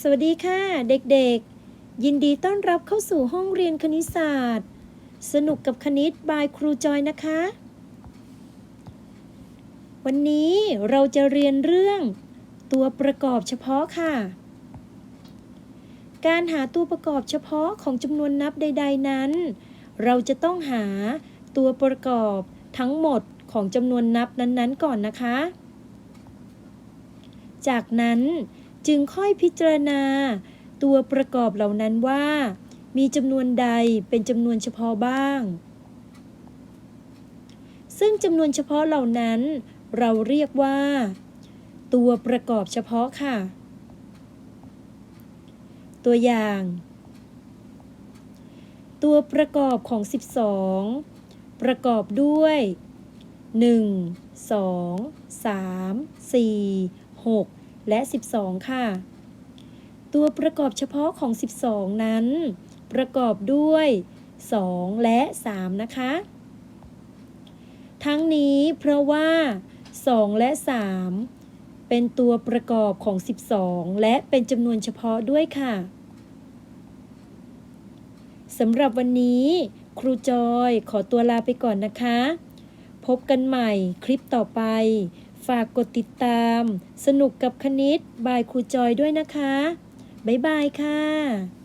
สวัสดีค่ะ เด็กๆ ยินดีต้อนรับเข้าสู่ห้องเรียนคณิตศาสตร์ สนุกกับคณิตบายครูจอยนะคะ วันนี้เราจะเรียนเรื่อง ตัวประกอบเฉพาะค่ะ การหาตัวประกอบเฉพาะของจำนวนนับใด ๆ นั้น เราจะต้องหาตัวประกอบทั้งหมดของจำนวนนับนั้นๆ ก่อนนะคะ จากนั้น จึงค่อยพิจารณา ตัวประกอบเหล่านั้นว่า มีจำนวนใดเป็นจำนวนเฉพาะบ้าง ซึ่งจำนวนเฉพาะเหล่านั้น เราเรียกว่า ตัวประกอบเฉพาะค่ะ ตัวอย่างตัวประกอบของ 12 ประกอบด้วย 1 2 3 4 6 และ 12 ค่ะ ตัวประกอบเฉพาะของ 12 นั้น ประกอบด้วย 2 และ 3 นะคะ ทั้งนี้เพราะว่า 2 และ 3 เป็นตัวประกอบของ 12 และเป็นจำนวนเฉพาะด้วยค่ะสำหรับวันนี้ครูจอยขอตัวลาไปก่อนนะคะ พบกันใหม่คลิปต่อไป ฝากกดติดตาม สนุกกับคณิตบายครูจอยด้วยนะคะ บ๊ายบายค่ะ